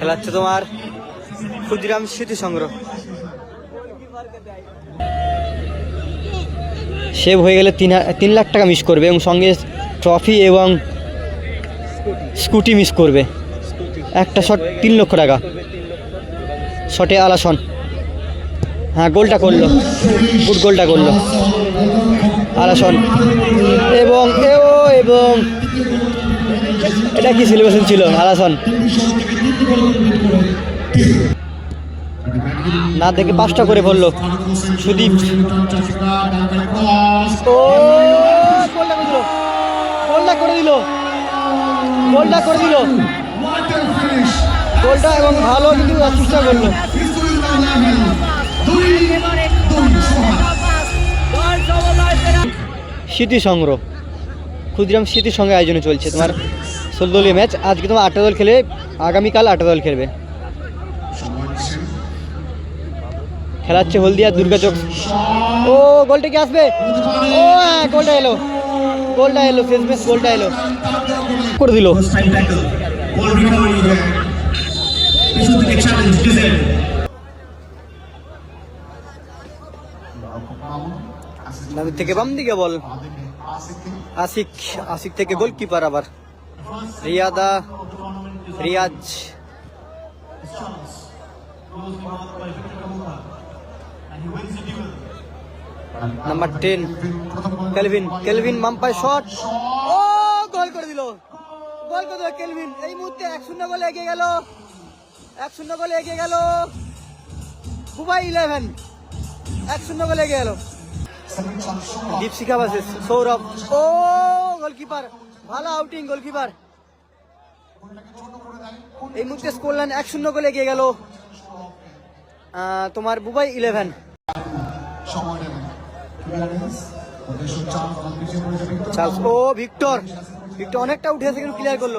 খেলা হচ্ছে তোমার ক্ষুদিরাম স্মৃতি সংগ্রহ। সেভ হয়ে গেলে তিন তিন লাখ টাকা মিস করবে এবং সঙ্গে ট্রফি এবং স্কুটি মিস করবে। একটা শট তিন লক্ষ টাকা। শটে আলাসন। হ্যাঁ গোলটা করল। গুড গোলটা করল। আলাসন। এবং এবং এটা কি সিলেবাসন ছিল? আলাসন। না দেখে পাঁচটা করে বলল। সুদীপ। ও গোলটা করে দিল। গোলটা করে দিল। গোলটা করে দিল। গোলটা এবং ভালো কিন্তু চেষ্টা করল। স্মৃতি সংগ্রহ ক্ষুদিরাম স্মৃতির সঙ্গে আয়োজনে চলছে তোমার ষোলো দলীয় ম্যাচ। আজকে তোমার আটটা দল খেলে, আগামীকাল আটটা দল খেলবে। খেলা হচ্ছে হলদিয়া দুর্গাচক ও গোলটা কি আসবে? ও হ্যাঁ গোলটা এলো। গোলটা এলো, শেষ ম্যাচ গোলটা এলো। করে দিল। থেকে বাম দিকে বল। আশিক আশিক থেকে গোলকিপার আবার। রিয়াদা, Riaz. Number ten Kelvin Kelvin মাম্পায় shot ও, গোল করে দিল। গোল করে দিল কেলভিন। এই মুহূর্তে এক শূন্য গোলে এগিয়ে গেল। এক শূন্য গোলে এগিয়ে গেল। দুবাই ইলেভেন এক শূন্য গোলে এগিয়ে গেল। দীপশিখা ভার্সেস সৌরভ। ও গোলকিপার ভালো আউটিং গোলকিপার এই মুহূর্তে স্কোর লাইন এক শূন্য গোলে এগিয়ে গেল তোমার বুবাই ইলেভেন ও ভিক্টর ভিক্টর অনেকটা উঠে কিন্তু ক্লিয়ার করল।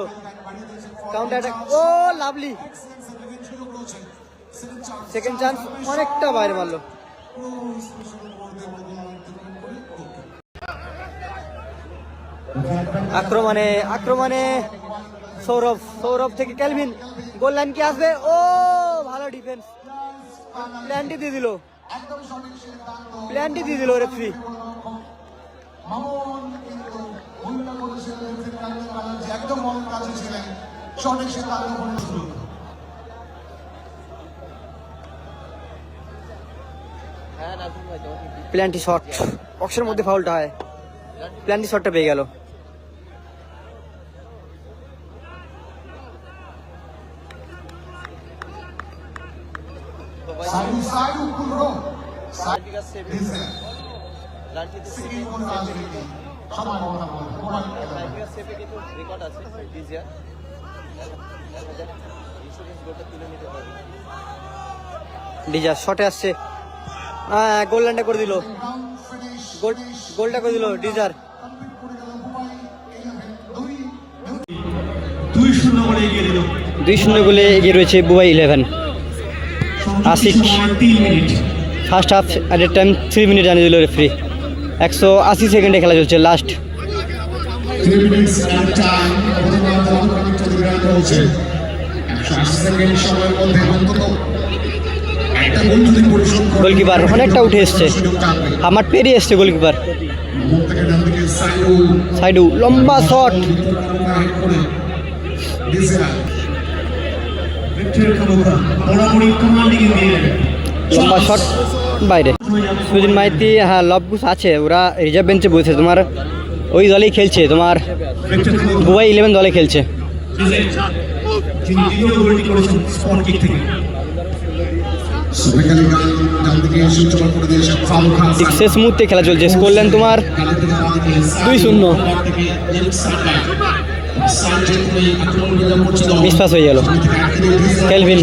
কাউন্টার অ্যাটাক ও লাভলি সেকেন্ড চান্স অনেকটা বাইরে মারলো। আক্রমণে আক্রমণে সৌরভ সৌরভ থেকে ক্যালভিন, গোল লাইন কি আসবে? ও, ভালো ডিফেন্স প্ল্যানটি দিয়ে দিল। প্ল্যানটি দিয়ে দিল রেফারি। প্ল্যানটি শট বক্সের মধ্যে ফাউলটা হয়। প্ল্যানটি শটটা পেয়ে গেল সাইড সাইড উপর রো মোবাইল ডিজার শটে আসছে। হ্যাঁ করে দিল। গোলটা করে দিল ডিজার। দুই শূন্য গোলে এগিয়ে রয়েছে Bubai eleven. Ashiq. First half at a time three minute জানিয়ে দিল রেফারি একশো আশি সেকেন্ডে খেলা চলছে লাস্ট গোলকিপার অনেকটা উঠে এসছে। আমার পেরিয়ে এসছে গোলকিপার সাইডু লম্বা শট লম্বা শট বাইরে। সুজিন মাইতি হ্যাঁ লবগুস আছে, ওরা রিজার্ভ বেঞ্চে বসেছে তোমার ওই দলেই খেলছে, তোমার বুবাই ইলেভেন দলে খেলছে। শেষ মুহূর্তে খেলা চলছে করলেন তোমার দুই শূন্য। মিসপাস হয়ে গেল। কেলভিন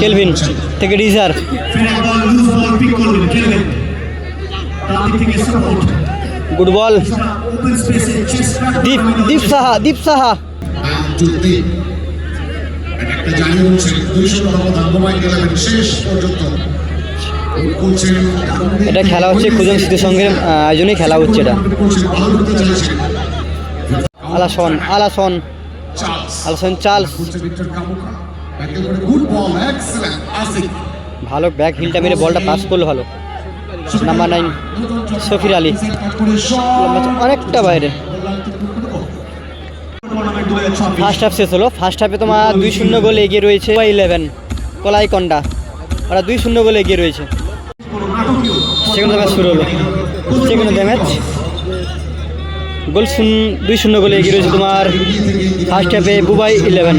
কেলভিন থেকে ডিজার গুড বল দীপ দীপ সাহা দীপ সাহা। এটা খেলা হচ্ছে খুজন স্মৃতির সঙ্গে আয়োজনেই খেলা হচ্ছে এটা। Alassane Alassane. Alassane, Charles. Good ball excellent ভালো ব্যাক হিলটা মেরে বলটা পাস করল ভালো। Number nine Safir Ali. অনেকটা বাইরে। ফার্স্ট হাফ শেষ হলো। ফার্স্ট হাফে তোমার দুই শূন্য গোলে এগিয়ে রয়েছে ইলেভেন কলাইকন্ডা। ওরা দুই শূন্য গোলে এগিয়ে রয়েছে। সেকেন্ড ম্যাচ শুরু হলো। সেকেন্ড ম্যাচ গোল শূন্য দুই শূন্য গোলে এগিয়ে রয়েছে তোমার ফার্স্ট হাফে বুবাই ইলেভেন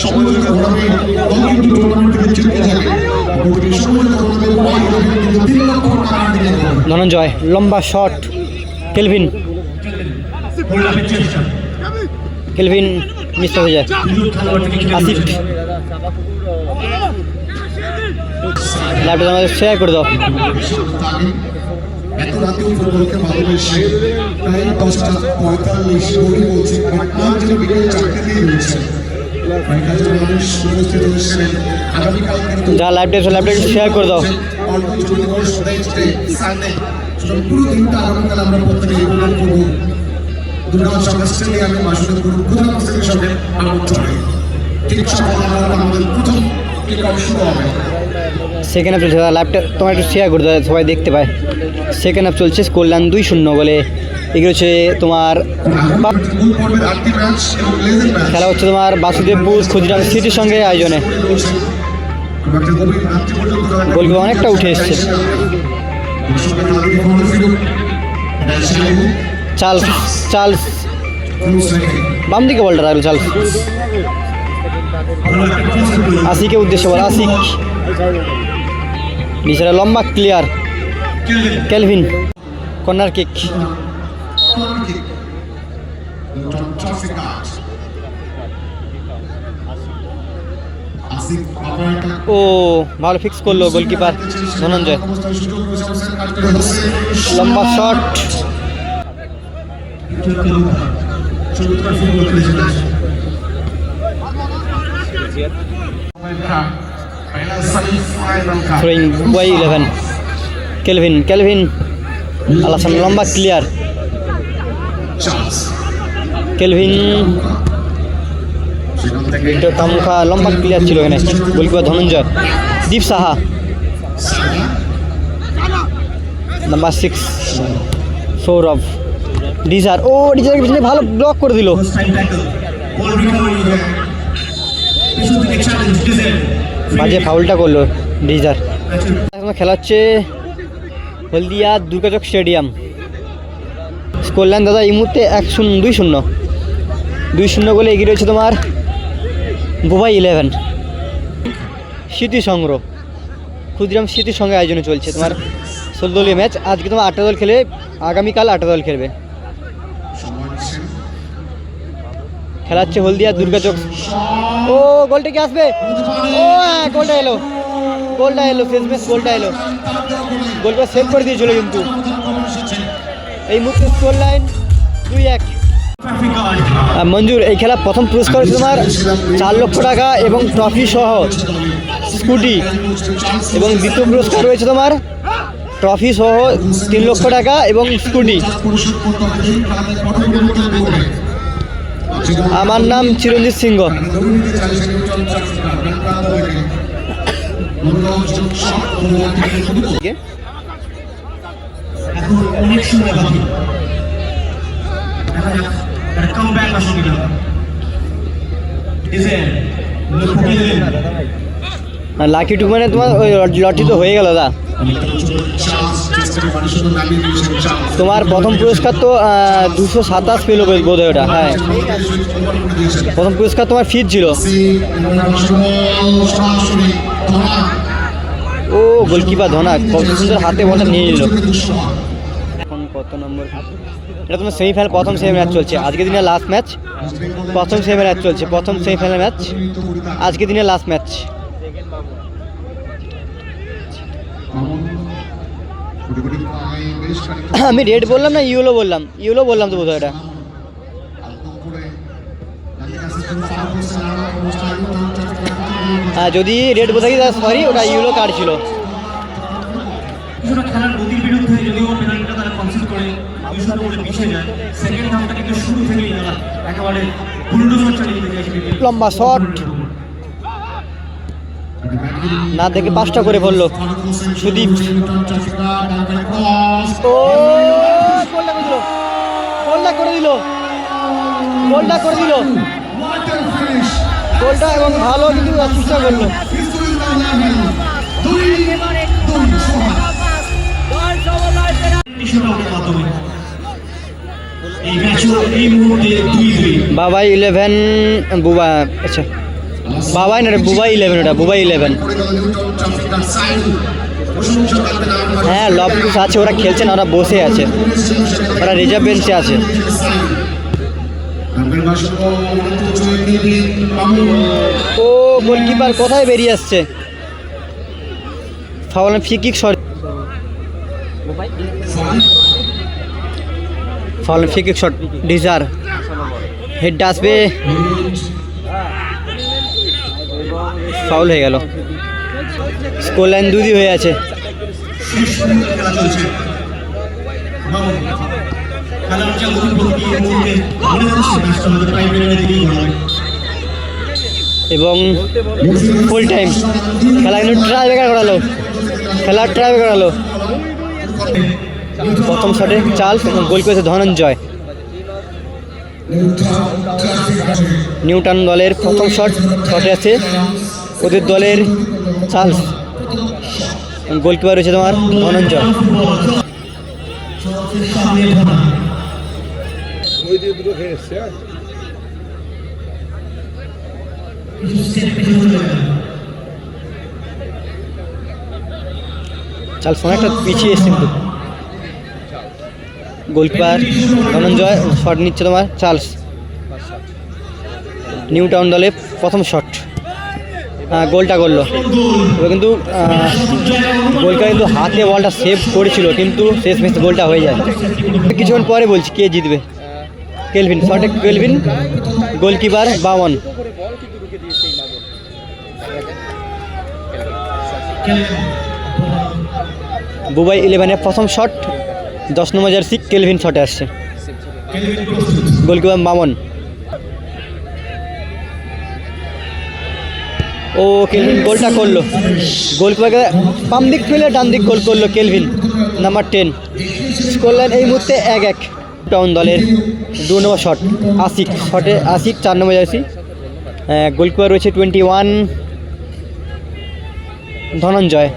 ঘোরাবে কিন্তু টুর্নামেন্ট থেকে ধনঞ্জয় লম্বা শট কেলভিন। কেলভিন মিস হয়ে যায়। আসিফ। ল্যাপটপ আমাদের শেয়ার করে দাও। এত রাতেও ফুটবলকে ভালোবেসে প্রায় দশটা পঁয়তাল্লিশ বলছে যেন বিকেল চারটে দিয়ে রয়েছে যা ল্যাপটপ ল্যাপটপ শেয়ার করে দাও পুরো দিনটা আমরা প্রত্যেকে স্টেডিয়ামে মাসুদের গুরু সঙ্গে ঠিক আমাদের প্রথম শুরু হবে সেকেন্ড হাফ চলছে ল্যাপটপ তোমার একটু শেয়ার করে সবাই দেখতে পায়। সেকেন্ড হাফ চলছে কল্যাণ দুই শূন্য বলে তোমার এবং লেজেন্ড ম্যাচ খেলা হচ্ছে তোমার বাসুদেবপুর, ক্ষুদিরাম সিটির সঙ্গে আয়োজনে। গোলকিপার অনেকটা উঠে এসছে। Charles Charles. বাম দিকে বলটা রাখল চার্লস। আশিকে উদ্দেশ্য বল, আশিক। নিচেরা লম্বা ক্লিয়ার কেলভিন। Corner kick. ও, ভালো ফিক্স করল গোলকিপার ধনঞ্জয়। লম্বা shot throwing eleven Kelvin Kelvin Alassane, লম্বা ক্লিয়ার কেলভিন তামুখা লম্বা ক্লিয়ার ছিল এখানে। Goalkeeper Dhananjay. Deep Saha. Number six Sourav. Desire ও ডিজার পিছনে ভালো ব্লক করে দিল. বাজে ফাউলটা করল ডিজার এখন খেলা হচ্ছে হলদিয়া দুর্গাচক স্টেডিয়াম। কল্যাণ দাদা, এই মুহূর্তে এক শূন্য, দুই শূন্য। দুই শূন্য গোলে এগিয়ে রয়েছে তোমার বুবাই ইলেভেন। স্মৃতি সংগ্রহ। ক্ষুদিরাম স্মৃতির সঙ্গে আয়োজনে চলছে তোমার ষোলো দলীয় ম্যাচ। আজকে তোমার আটটা দল খেলে, আগামীকাল আটটা দল খেলবে। খেলা হচ্ছে হলদিয়া দুর্গাচক ও, গোলটা কি আসবে? ও হ্যাঁ গোলটা এলো। গোলটা এলো ম্যাচ গোলটা এলো। গোলটা সেভ করে দিয়েছিল কিন্তু। এই মুহূর্তে স্কোর লাইন দুই এক। মঞ্জুর, এই খেলা প্রথম পুরস্কার তোমার চার লক্ষ টাকা এবং ট্রফি সহ স্কুটি এবং দ্বিতীয় পুরস্কার রয়েছে তোমার ট্রফি সহ তিন লক্ষ টাকা এবং স্কুটি। আমার নাম চিরঞ্জিত সিংহ। এখন অনেক সময় বাকি দেখা যাক তার কামব্যাক আসে কিনা লাকি টু মানে তোমার ওই লটি তো হয়ে গেল দা। তোমার প্রথম পুরস্কার তো দুশো সাতাশ পেল বোধ হয় ওটা হ্যাঁ। প্রথম পুরস্কার তোমার ফিজ ছিল। ও গোলকিপার ধনা কত সুন্দর হাতে বলটা নিয়ে নিল। নম্বর। এটা তোমার সেমিফাইনাল প্রথম সেমি ম্যাচ চলছে। আজকে দিনে লাস্ট ম্যাচ প্রথম সেমি ম্যাচ চলছে। প্রথম সেমিফাইনাল ম্যাচ আজকে দিনে লাস্ট ম্যাচ আমি রেড বললাম না ইউলো বললাম। ইউলো বললাম তো বোধহয় এটা। হ্যাঁ যদি রেড বোঝা গিয়ে সরি ওটা ইউলো কার্ড ছিল। খেলার দুই শূন্য যায় সেকেন্ড হাফটা কিন্তু শুরু থেকেই তারা একেবারে বুলডোজার চালিয়ে দিতে লম্বা শট না দেখে পাঁচটা করে বলল সুদীপ গোলটা করে দিল গোলটা করে দিল গোলটা করে এবং ভালো কিন্তু চেষ্টা করল মাধ্যমে এই ম্যাচও এই মুহূর্তে দুই দুই বাবাই ইলেভেন বুবা আচ্ছা। বাবাই না বুবাই ইলেভেন ওটা, বুবাই ইলেভেন হ্যাঁ লবকুশ আছে, ওরা খেলছে না, ওরা বসে আছে। ওরা রিজার্ভ বেঞ্চে আছে। ও গোলকিপার কোথায় বেরিয়ে আসছে? Foul free kick shot foul free kick shot desire হেডটা আসবে। ফাউল হয়ে গেল। স্কোর লাইন দুদি হয়ে আছে। এবং ফুল টাইম খেলা কিন্তু ট্রাই বেকার করালো। খেলার ট্রাই বেকার করালো। প্রথম শটে চার্লস এবং গোল করেছে ধনঞ্জয়। নিউটন দলের প্রথম শট, শটে আছে ওদের দলের চার্লস। গোলকিপার রয়েছে তোমার ধনঞ্জয়। চার্লস অনেকটা পিছিয়ে এসছে কিন্তু। গোলকিপার ধনঞ্জয় শট নিচ্ছে তোমার চার্লস। নিউ টাউন দলে প্রথম শট হ্যাঁ গোলটা করল। কিন্তু গোলটা কিন্তু হাতে বলটা সেভ করেছিল, কিন্তু শেষ ম্যাচ গোলটা হয়ে যায়। কিছুক্ষণ পরে বলছি, কে জিতবে? কেলভিন শটে কেলভিন, গোলকিপার বামন। বুবাই ইলেভেনের প্রথম শট দশ নম্বর জার্সি কেলভিন শটে আসছে। গোলকিপার মামন। ও, কেলভিন গোলটা করল। গোলকিপারকে বাম দিক ফেলে ডান দিক গোল করল কেলভিন নাম্বার টেন করলেন এই মুহূর্তে এক এক। টাউন দলের দু নম্বর শট, আশিক শটে, আশিক চার নম্বর জার্সি। গোলকিপার রয়েছে টোয়েন্টি ওয়ান ধনঞ্জয়।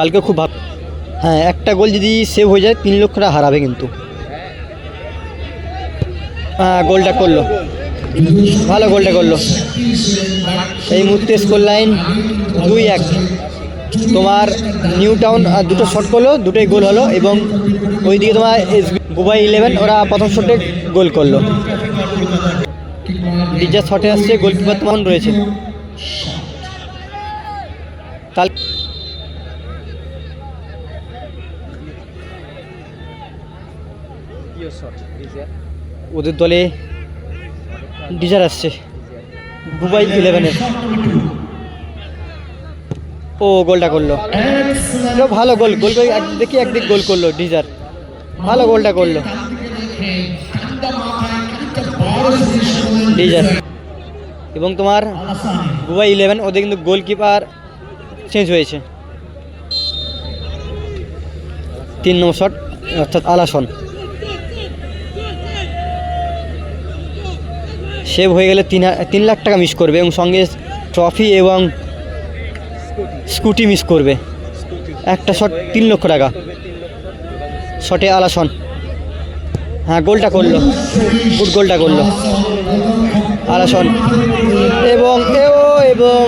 কালকে খুব ভালো। হ্যাঁ একটা গোল যদি সেভ হয়ে যায়, তিন লক্ষ টাকা হারাবে কিন্তু। হ্যাঁ গোলটা করল। ভালো গোলটা করল। এই মুহূর্তে স্কোর লাইন দুই এক। তোমার নিউ টাউন দুটো শট করল, দুটোই গোল হলো এবং ওইদিকে তোমার বুবাই ইলেভেন ওরা প্রথম শটে গোল করল। ডিজার শটে আসছে গোলকিপার তোমার রয়েছে। কাল ওদের দলে ডিজার আসছে, দুবাই ইলেভেনের ও, গোলটা করল। ভালো গোল গোল দেখি একদিক গোল করল ডিজার। ভালো গোলটা করল। ডিজার। এবং তোমার দুবাই ইলেভেন ওদের কিন্তু গোলকিপার চেঞ্জ হয়েছে। তিন নম্বর শট, অর্থাৎ আলাসন। সেভ হয়ে গেলে তিন তিন লাখ টাকা মিস করবে এবং সঙ্গে ট্রফি এবং স্কুটি মিস করবে। একটা শট তিন লক্ষ টাকা। শটে আলাসন। হ্যাঁ গোলটা করল। গুড গোলটা করল। আলাসন। এবং এও এবং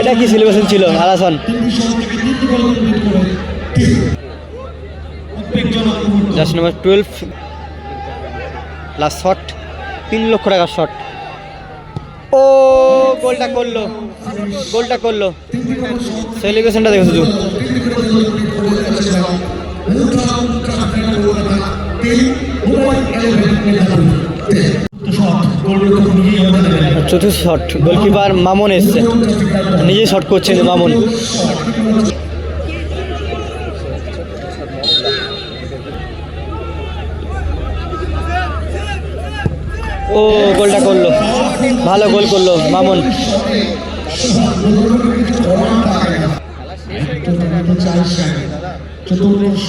এটা কি সেলিব্রেশন ছিল? Alassane. Just number twelve last shot তিন লক্ষ টাকার শট ও, গোলটা করল। গোলটা করল। সেলিব্রেশনটা দেখো শুধু চতুর্থ শট গোলকিপার মামন এসছে। নিজেই শট করছে মামন। ও গোলটা করল। ভালো গোল করল মামন। চতুর্থ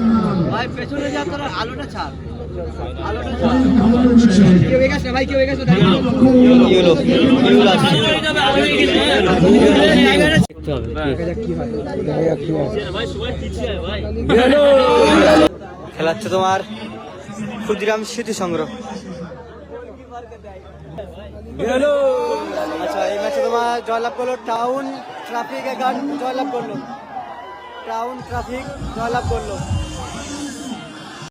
ভাই পেছনে যা তোরা আলোটা ছাড়। খেলাচ্ছে তোমার ক্ষুদিরাম স্মৃতি সংগ্রহ। আচ্ছা এই ম্যাচে তোমার জয়লাভ করল টাউন ট্রাফিক জয়লাভ করল। টাউন ট্রাফিক জয়লাভ করল।